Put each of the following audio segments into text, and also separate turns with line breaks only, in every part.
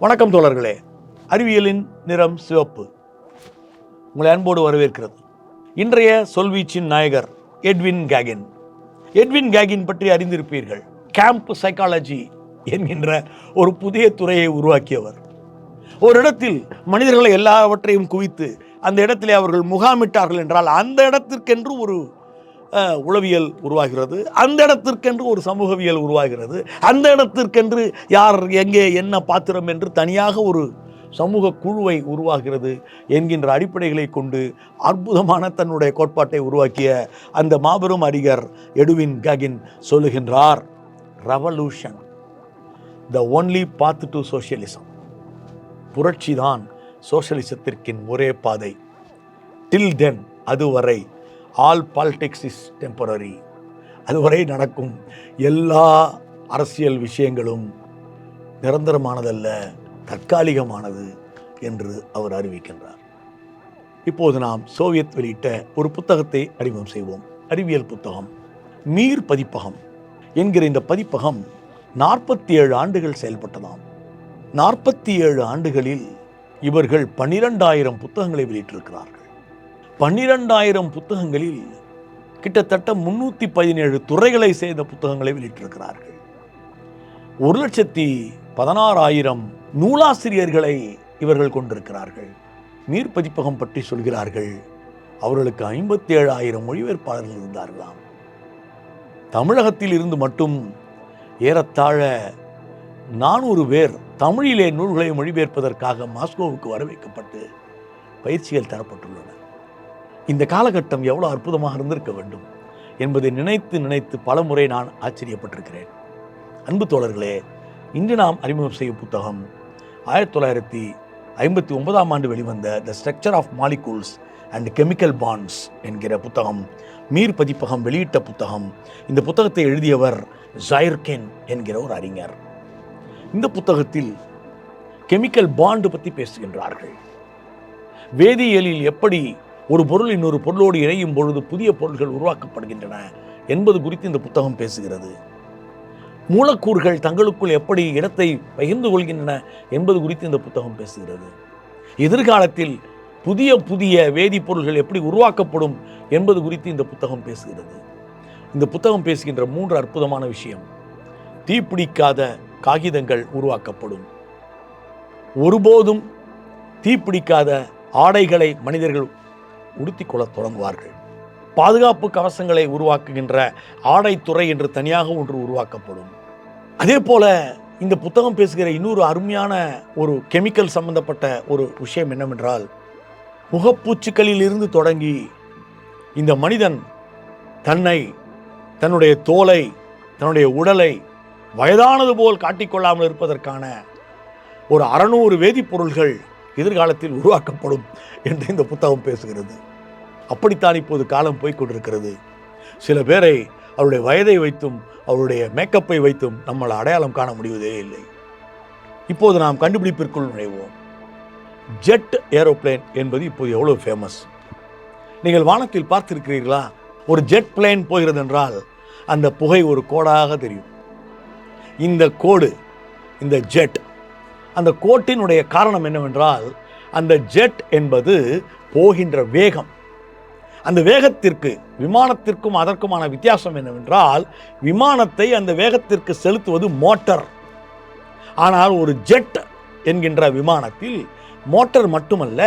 வணக்கம் தோழர்களே. அறிவியலின் நிறம் சிவப்பு. உங்களை அன்போடு வரவேற்கிறது. இன்றைய சொல்வீச்சின் நாயகர் எட்வின் கேகின். எட்வின் கேகின் பற்றி அறிந்திருப்பீர்கள். கேம்ப் சைக்காலஜி என்கின்ற ஒரு புதிய துறையை உருவாக்கியவர். ஒரு இடத்தில் மனிதர்களை எல்லாவற்றையும் குவித்து அந்த இடத்திலே அவர்கள் முகாமிட்டார்கள் என்றால் அந்த இடத்திற்கென்று ஒரு உளவியல் உருவாகிறது. அந்த இடத்திற்கென்று ஒரு சமூகவியல் உருவாகிறது. அந்த இடத்திற்கென்று யார் எங்கே என்ன பாத்திரம் என்று தனியாக ஒரு சமூக குழுவை உருவாகிறது என்கின்ற அடிப்படைகளை கொண்டு அற்புதமான தன்னுடைய கோட்பாட்டை உருவாக்கிய அந்த மாபெரும் அறிஞர் எடுவின் ககின் சொல்லுகின்றார் revolution the only path to socialism புரட்சிதான் சோஷலிசத்திற்கின் ஒரே பாதை. டில் தென் அதுவரை ஆல் பாலிடிக்ஸ் இஸ் டெம்பரரி அதுவரை நடக்கும் எல்லா அரசியல் விஷயங்களும் நிரந்தரமானதல்ல தற்காலிகமானது என்று அவர் அறிவிக்கின்றார். இப்போது நாம் சோவியத் வெளியிட்ட ஒரு புத்தகத்தை அறிமுகம் செய்வோம். அறிவியல் புத்தகம் மீர் பதிப்பகம் என்கிற இந்த பதிப்பகம் நாற்பத்தி ஏழு ஆண்டுகள் செயல்பட்டதாம். நாற்பத்தி ஏழு ஆண்டுகளில் இவர்கள் பன்னிரெண்டாயிரம் புத்தகங்களை வெளியிட்டிருக்கிறார்கள். பன்னிரெண்டாயிரம் புத்தகங்களில் கிட்டத்தட்ட முன்னூற்றி பதினேழு துறைகளை சேர்ந்த புத்தகங்களை வெளியிட்டிருக்கிறார்கள். ஒரு லட்சத்தி பதினாறாயிரம் நூலாசிரியர்களை இவர்கள் கொண்டிருக்கிறார்கள். நீர் பதிப்பகம் பற்றி சொல்கிறார்கள். அவர்களுக்கு ஐம்பத்தி ஏழாயிரம் மொழிபெயர்ப்பாளர்கள் இருந்தார்களாம். தமிழகத்தில் இருந்து மட்டும் ஏறத்தாழ நானூறு பேர் தமிழிலே நூல்களை மொழிபெயர்ப்பதற்காக மாஸ்கோவுக்கு வர வைக்கப்பட்டு பயிற்சிகள் தரப்பட்டுள்ளன. இந்த காலகட்டம் எவ்வளோ அற்புதமாக இருந்திருக்க வேண்டும் என்பதை நினைத்து நினைத்து பலமுறை நான் ஆச்சரியப்பட்டிருக்கிறேன். அன்பு தோழர்களே இன்று நாம் அறிமுகம் செய்யும் புத்தகம் ஆயிரத்தி தொள்ளாயிரத்தி ஐம்பத்தி ஒன்பதாம் ஆண்டு வெளிவந்த the structure of molecules and chemical bonds என்கிற புத்தகம் மீர் பதிப்பகம் வெளியிட்ட புத்தகம். இந்த புத்தகத்தை எழுதியவர் ஜைர்கென் என்கிற ஒரு அறிஞர். இந்த புத்தகத்தில் கெமிக்கல் பாண்டு பற்றி பேசுகின்றார்கள். வேதியியலில் எப்படி ஒரு பொருள் இன்னொரு பொருளோடு இணையும் பொழுது புதிய பொருள்கள் உருவாக்கப்படுகின்றன என்பது குறித்து இந்த புத்தகம் பேசுகிறது. மூலக்கூறுகள் தங்களுக்குள் எப்படி இடத்தை பகிர்ந்து கொள்கின்றன என்பது குறித்து இந்த புத்தகம் பேசுகிறது. எதிர்காலத்தில் புதிய புதிய வேதிப்பொருள்கள் எப்படி உருவாக்கப்படும் என்பது குறித்து இந்த புத்தகம் பேசுகிறது. இந்த புத்தகம் பேசுகின்ற மூன்று அற்புதமான விஷயம். தீப்பிடிக்காத காகிதங்கள் உருவாக்கப்படும். ஒருபோதும் தீப்பிடிக்காத ஆடைகளை மனிதர்கள் உடுத்திக் கொள்ளத் தொடங்குவார்கள். பாதுகாப்பு கவசங்களை உருவாக்குகின்ற ஆடைத்துறை என்று தனியாக ஒன்று உருவாக்கப்படும். அதே போல இந்த புத்தகம் பேசுகிற இன்னொரு அருமையான ஒரு கெமிக்கல் சம்பந்தப்பட்ட ஒரு விஷயம் என்னவென்றால் முகப்பூச்சுக்களில் இருந்து தொடங்கி இந்த மனிதன் தன்னை தன்னுடைய தோலை தன்னுடைய உடலை வயதானது போல் காட்டிக்கொள்ளாமல் இருப்பதற்கான ஒரு அறநூறு வேதிப்பொருள்கள் எதிர்காலத்தில் உருவாக்கப்படும் என்று இந்த புத்தகம் பேசுகிறது. அப்படித்தான் இப்போது காலம் போய்க் கொண்டிருக்கிறது. சில பேரை அவருடைய வயதை வைத்தும் அவருடைய மேக்கப்பை வைத்தும் நம்மளை அடையாளம் காண முடிவதே இல்லை. இப்போது நாம் கண்டுபிடிப்பிற்குள் நுழைவோம். ஜெட் ஏரோப்ளேன் என்பது இப்போது எவ்வளோ ஃபேமஸ் நீங்கள் வானத்தில் பார்த்திருக்கிறீர்களா? ஒரு ஜெட் பிளேன் போகிறது என்றால் அந்த புகை ஒரு கோடாக தெரியும். இந்த கோடு இந்த ஜெட் அந்த கோட்டினுடைய காரணம் என்னவென்றால் அந்த ஜெட் என்பது போகின்ற வேகம். அந்த வேகத்திற்கு விமானத்திற்கும் அதற்குமான வித்தியாசம் என்னவென்றால் விமானத்தை அந்த வேகத்திற்கு செலுத்துவது மோட்டார். ஆனால் ஒரு ஜெட் என்கின்ற விமானத்தில் மோட்டார் மட்டுமல்ல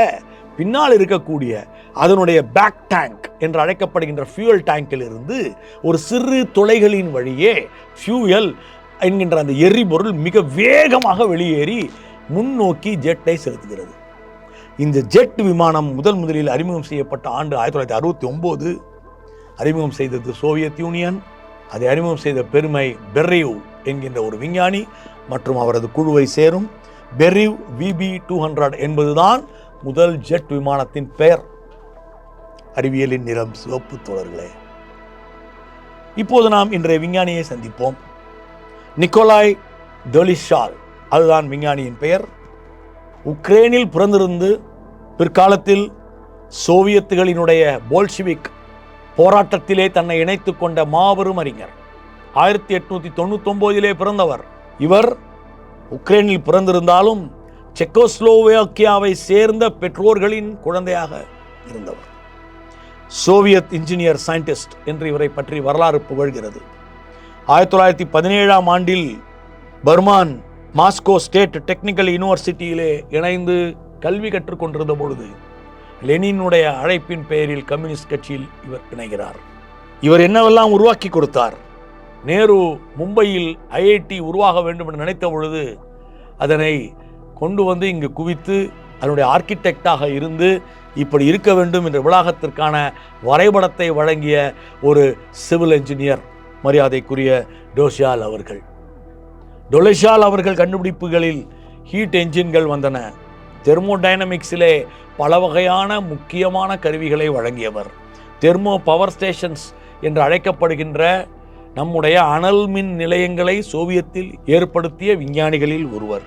பின்னால் இருக்கக்கூடிய அதனுடைய பேக் டேங்க் என்று அழைக்கப்படுகின்ற ஃபியூயல் டேங்கில் இருந்து ஒரு சிறு துளைகளின் வழியே ஃபியூயல் என்கின்ற அந்த எரிபொருள் மிக வேகமாக வெளியேறி முன்னோக்கி ஜெட்டை செலுத்துகிறது. இந்த ஜெட் விமானம் முதல் முதலில் அறிமுகம் செய்யப்பட்ட ஆண்டு ஆயிரத்தி தொள்ளாயிரத்தி அறுபத்தி ஒன்பது அறிமுகம் செய்தது சோவியத் யூனியன் அதை அறிமுகம் செய்த பெருமை பெர்ரிவ் என்கின்ற ஒரு விஞ்ஞானி மற்றும் அவரது குழுவை சேரும். பெர்ரிவ் விபி டூ ஹண்ட்ரட் என்பதுதான் முதல் ஜெட் விமானத்தின் பெயர். அறிவியலின் நிறம் சிவப்பு தோழர்களே. இப்போது நாம் இன்றைய விஞ்ஞானியை சந்திப்போம். நிக்கோலாய் டொலிஷால் அதுதான் விஞ்ஞானியின் பெயர். உக்ரைனில் பிறந்திருந்து பிற்காலத்தில் சோவியத்துகளினுடைய போல்ஷிவிக் போராட்டத்திலே தன்னை இணைத்து கொண்ட மாபெரும் அறிஞர். ஆயிரத்தி எட்நூத்தி தொண்ணூத்தொம்போதிலே பிறந்தவர். இவர் உக்ரைனில் பிறந்திருந்தாலும் செக்கோஸ்லோவேக்கியாவை சேர்ந்த பெற்றோர்களின் குழந்தையாக இருந்தவர். சோவியத் இன்ஜினியர் சயின்டிஸ்ட் என்று இவரை பற்றி வரலாறு புகழ்கிறது. ஆயிரத்தி தொள்ளாயிரத்தி பதினேழாம் ஆண்டில் பர்மான் மாஸ்கோ ஸ்டேட் டெக்னிக்கல் யூனிவர்சிட்டியிலே இணைந்து கல்வி கற்றுக்கொண்டிருந்த பொழுது லெனினுடைய அழைப்பின் பெயரில் கம்யூனிஸ்ட் கட்சியில் இவர் இணைகிறார். இவர் என்னவெல்லாம் உருவாக்கி கொடுத்தார்? நேரு மும்பையில் ஐஐடி உருவாக வேண்டும் என்று நினைத்த பொழுது அதனை கொண்டு வந்து இங்கு குவித்து அதனுடைய ஆர்கிடெக்டாக இருந்து இப்படி இருக்க வேண்டும் என்ற விளாகத்திற்கான வரைபடத்தை வழங்கிய ஒரு சிவில் என்ஜினியர் மரியாதைக்குரிய டோஷியால் அவர்கள். டொலெஷால் அவர்கள் கண்டுபிடிப்புகளில் ஹீட் என்ஜின்கள் வந்தன. தெர்மோடைனமிக்ஸிலே பல வகையான முக்கியமான கருவிகளை வழங்கியவர். தெர்மோ பவர் ஸ்டேஷன்ஸ் என்று அழைக்கப்படுகின்ற நம்முடைய அனல் மின் நிலையங்களை சோவியத்தில் ஏற்படுத்திய விஞ்ஞானிகளில் ஒருவர்.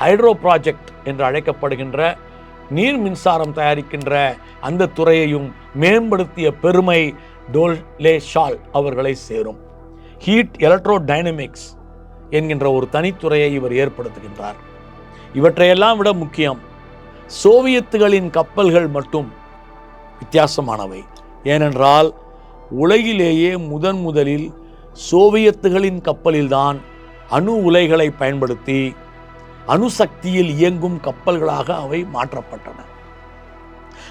ஹைட்ரோ ப்ராஜெக்ட் என்று அழைக்கப்படுகின்ற நீர் மின்சாரம் தயாரிக்கின்ற அந்த துறையையும் மேம்படுத்திய பெருமை டோல்லே ஷால் அவர்களை சேரும். ஹீட் எலக்ட்ரோ டைனமிக்ஸ் என்கின்ற ஒரு தனித்துறையை இவர் ஏற்படுத்துகின்றார். இவற்றையெல்லாம் விட முக்கியம் சோவியத்துகளின் கப்பல்கள் மட்டும் வித்தியாசமானவை. ஏனென்றால் உலகிலேயே முதன் முதலில் சோவியத்துகளின் கப்பலில்தான் அணு உலைகளை பயன்படுத்தி அணுசக்தியில் இயங்கும் கப்பல்களாக அவை மாற்றப்பட்டன.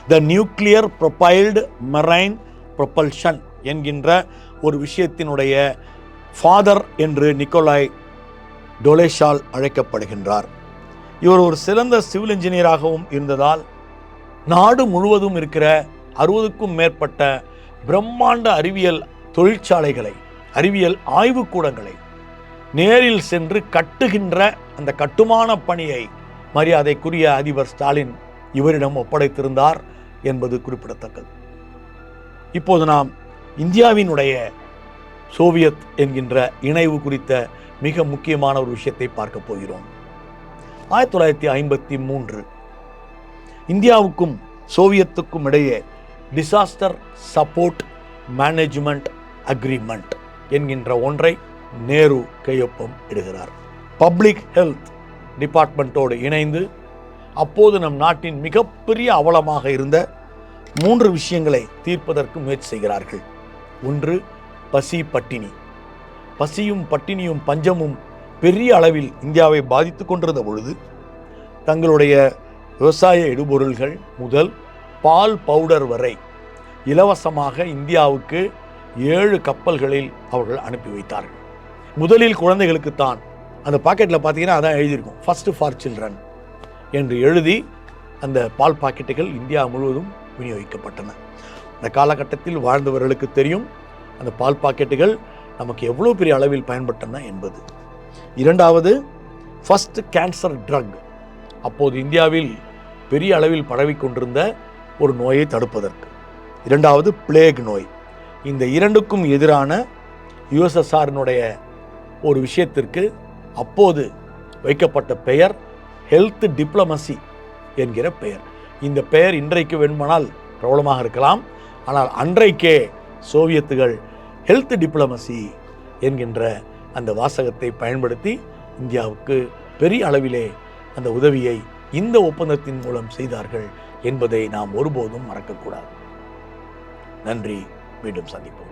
The nuclear propelled marine propulsion என்கின்ற ஒரு விஷயத்தினுடைய ஃபாதர் என்று நிக்கோலாய் டொலேஷால் அழைக்கப்படுகின்றார். இவர் ஒரு சிறந்த சிவில் இன்ஜினியராகவும் இருந்ததால் நாடு முழுவதும் இருக்கிற அறுபதுக்கும் மேற்பட்ட பிரம்மாண்ட அறிவியல் தொழிற்சாலைகளை அறிவியல் ஆய்வுக்கூடங்களை நேரில் சென்று கட்டுகின்ற அந்த கட்டுமான பணியை மரியாதைக்குரிய அதிபர் ஸ்டாலின் இவரிடம் ஒப்படைத்திருந்தார் என்பது குறிப்பிடத்தக்கது. இப்போது நாம் இந்தியாவினுடைய சோவியத் என்கின்ற இணைவு குறித்த மிக முக்கியமான ஒரு விஷயத்தை பார்க்க போகிறோம். ஆயிரத்தி தொள்ளாயிரத்தி ஐம்பத்தி மூன்று இந்தியாவுக்கும் சோவியத்துக்கும் இடையே டிசாஸ்டர் சப்போர்ட் மேனேஜ்மெண்ட் அக்ரிமெண்ட் என்கின்ற ஒன்றை நேரு கையொப்பம் இடுகிறார். பப்ளிக் ஹெல்த் டிபார்ட்மெண்ட்டோடு இணைந்து அப்போது நம் நாட்டின் மிகப்பெரிய அவலமாக இருந்த மூன்று விஷயங்களை தீர்ப்பதற்கு முயற்சி செய்கிறார்கள். ஒன்று பசி பட்டினி. பசியும் பட்டினியும் பஞ்சமும் பெரிய அளவில் இந்தியாவை பாதித்து கொண்டிருந்த பொழுது தங்களுடைய விவசாய இடுபொருள்கள் முதல் பால் பவுடர் வரை இலவசமாக இந்தியாவுக்கு ஏழு கப்பல்களில் அவர்கள் அனுப்பி வைத்தார்கள். முதலில் குழந்தைகளுக்கு தான். அந்த பாக்கெட்டில் பார்த்தீங்கன்னா அதான் எழுதியிருக்கும் ஃபஸ்ட்டு ஃபார் சில்ட்ரன் என்று எழுதி அந்த பால் பாக்கெட்டுகள் இந்தியா முழுவதும் விநியோகிக்கப்பட்டன. அந்த காலகட்டத்தில் வாழ்ந்தவர்களுக்கு தெரியும் அந்த பால் பாக்கெட்டுகள் நமக்கு எவ்வளோ பெரிய அளவில் பயன்பட்டன என்பது. இரண்டாவது ஃபஸ்ட் கேன்சர் ட்ரக் அப்போது இந்தியாவில் பெரிய அளவில் பரவிக் கொண்டிருந்த ஒரு நோயை தடுப்பதற்கு. இரண்டாவது பிளேக் நோய். இந்த இரண்டுக்கும் எதிரான யுஎஸ்எஸ்ஆரினுடைய ஒரு விஷயத்திற்கு அப்போது வைக்கப்பட்ட பெயர் ஹெல்த் டிப்ளமசி என்கிற பெயர். இந்த பெயர் இன்றைக்கு வேண்டுமானால் பிரபலமாக இருக்கலாம். ஆனால் அன்றைக்கே சோவியத்துகள் ஹெல்த் டிப்ளமசி என்கின்ற அந்த வாசகத்தை பயன்படுத்தி இந்தியாவுக்கு பெரிய அளவிலே அந்த உதவியை இந்த ஒப்பந்தத்தின் மூலம் செய்தார்கள் என்பதை நாம் ஒருபோதும் மறக்கக்கூடாது. நன்றி. மீண்டும் சந்திப்போம்.